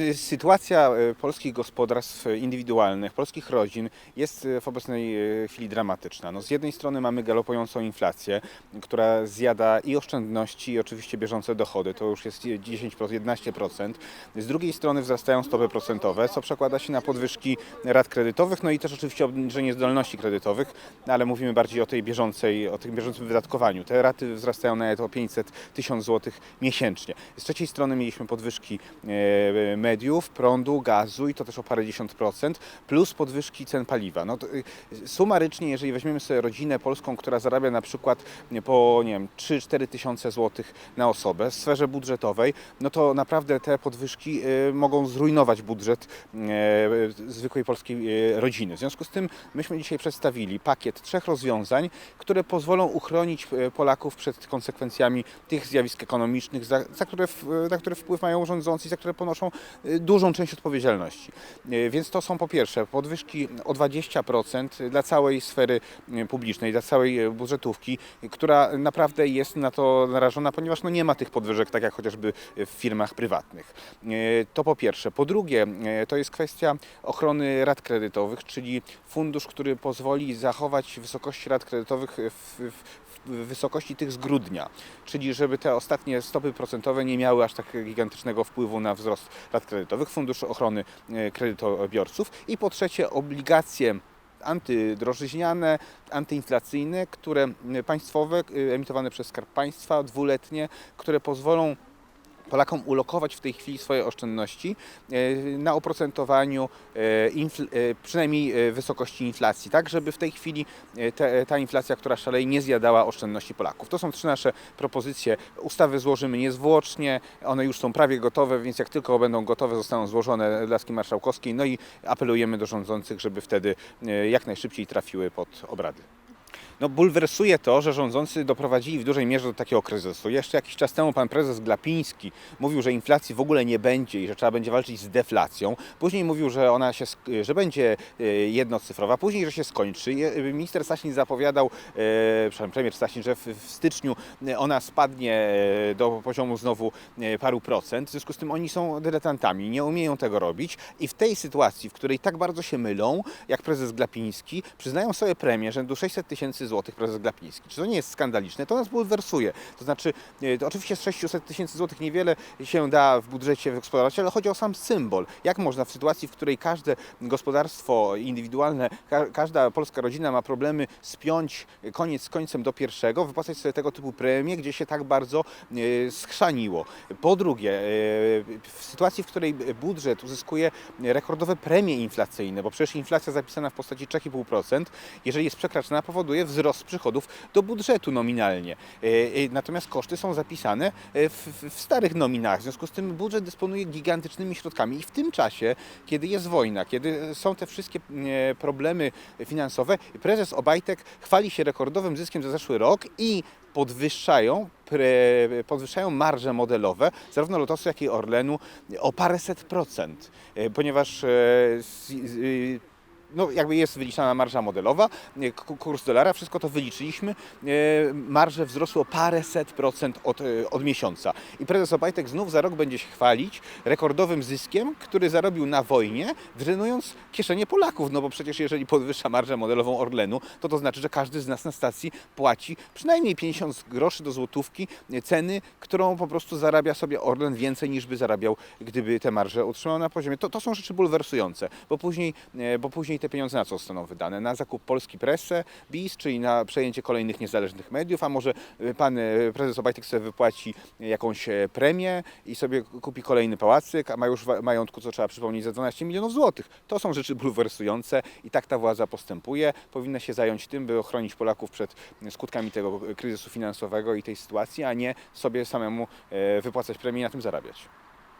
Y, Sytuacja y, polskich gospodarstw indywidualnych, polskich rodzin jest y, w obecnej chwili dramatyczna. No, z jednej strony mamy galopującą inflację, która zjada i oszczędności, i oczywiście bieżące dochody. To już jest 10%, 11%. Z drugiej strony wzrastają stopy procentowe, co przekłada się na podwyżki rat kredytowych, no i też oczywiście obniżenie zdolności kredytowych, ale mówimy bardziej o tej bieżącej, o tym bieżącym wydatkowaniu. Te raty wzrastają nawet o 500 tysiąc złotych miesięcznie. Z trzeciej strony mieliśmy podwyżki e, mediów, prądu, gazu i to też o parędziesiąt procent, plus podwyżki cen paliwa. No to, y, sumarycznie, jeżeli weźmiemy sobie rodzinę polską, która zarabia na przykład po nie wiem, 3-4 tysiące złotych na osobę w sferze budżetowej, no to naprawdę te podwyżki y, mogą zrujnować budżet y, zwykłej polskiej rodziny. W związku z tym myśmy dzisiaj przedstawili pakiet trzech rozwiązań, które pozwolą uchronić Polaków przed konsekwencjami tych zjawisk ekonomicznych, za, za które, na które wpływ mają rządzący za które ponoszą dużą część odpowiedzialności. Y, Więc to są po pierwsze podwyżki o 20% dla całej sfery y, publicznej, dla całej y, budżetówki, y, która naprawdę jest na to narażona, ponieważ no nie ma tych podwyżek, tak jak chociażby w firmach prywatnych. Y, To po pierwsze. Po drugie, y, to jest kwestia ochrony rat kredytowych, czyli fundusz, który pozwoli zachować wysokości rat kredytowych w, w, w wysokości tych z grudnia, czyli żeby te ostatnie stopy procentowe nie miały aż tak gigantycznego wpływu na wzrost rat kredytowych, fundusz ochrony e, kredytobiorców i po trzecie obligacje antydrożyźniane, antyinflacyjne, które państwowe, e, emitowane przez Skarb Państwa, dwuletnie, które pozwolą Polakom ulokować w tej chwili swoje oszczędności e, na oprocentowaniu e, e, przynajmniej wysokości inflacji, tak żeby w tej chwili te, ta inflacja, która szaleje, nie zjadała oszczędności Polaków. To są trzy nasze propozycje. Ustawy złożymy niezwłocznie, one już są prawie gotowe, więc jak tylko będą gotowe, zostaną złożone dla Laski Marszałkowskiej. No i apelujemy do rządzących, żeby wtedy jak najszybciej trafiły pod obrady. No, bulwersuje to, że rządzący doprowadzili w dużej mierze do takiego kryzysu. Jeszcze jakiś czas temu pan prezes Glapiński mówił, że inflacji w ogóle nie będzie i że trzeba będzie walczyć z deflacją. Później mówił, że ona się, że będzie e, jednocyfrowa, później, że się skończy. Minister Sasin zapowiadał, e, przepraszam, premier Sasin, że w, styczniu e, ona spadnie do poziomu znowu paru procent. W związku z tym oni są dyletantami, nie umieją tego robić i w tej sytuacji, w której tak bardzo się mylą, jak prezes Glapiński, przyznają sobie premię rzędu 600 tysięcy złotych prezes Glapiński. Czy to nie jest skandaliczne? To nas bulwersuje. To znaczy, e, to oczywiście z 600 tysięcy złotych niewiele się da w budżecie wyeksploatować, ale chodzi o sam symbol. Jak można w sytuacji, w której każde gospodarstwo indywidualne, ka każda polska rodzina ma problemy spiąć koniec z końcem do pierwszego, wypłacać sobie tego typu premie, gdzie się tak bardzo e, schrzaniło. Po drugie, e, w sytuacji, w której budżet uzyskuje rekordowe premie inflacyjne, bo przecież inflacja zapisana w postaci 3,5%, jeżeli jest przekraczana, powoduje wzrost przychodów do budżetu nominalnie. E, e, Natomiast koszty są zapisane e, w, w- starych nominach. W związku z tym budżet dysponuje gigantycznymi środkami i w tym czasie, kiedy jest wojna, kiedy są te wszystkie e, problemy finansowe, prezes Obajtek chwali się rekordowym zyskiem za zeszły rok i podwyższają, podwyższają marże modelowe zarówno Lotosu, jak i Orlenu o paręset procent, ponieważ no, jakby jest wyliczana marża modelowa, kurs dolara, wszystko to wyliczyliśmy, e, marże wzrosły o paręset procent od, e, od miesiąca. I prezes Obajtek znów za rok będzie się chwalić rekordowym zyskiem, który zarobił na wojnie, drenując kieszenie Polaków, no bo przecież jeżeli podwyższa marżę modelową Orlenu, to to znaczy, że każdy z nas na stacji płaci przynajmniej 50 groszy do złotówki e, ceny, którą po prostu zarabia sobie Orlen więcej niż by zarabiał, gdyby te marże utrzymał na poziomie. To, to są rzeczy bulwersujące, bo później, bo później te pieniądze na co zostaną wydane? Na zakup Polski Presse, BIS, czyli na przejęcie kolejnych niezależnych mediów, a może e, pan e, prezes Obajtek sobie wypłaci jakąś e, premię i sobie kupi kolejny pałacyk, a ma już majątku, co trzeba przypomnieć, za 12 milionów złotych. To są rzeczy bulwersujące i tak ta władza postępuje. Powinna się zająć tym, by ochronić Polaków przed skutkami tego kryzysu finansowego i tej sytuacji, a nie sobie samemu wypłacać premię i na tym zarabiać.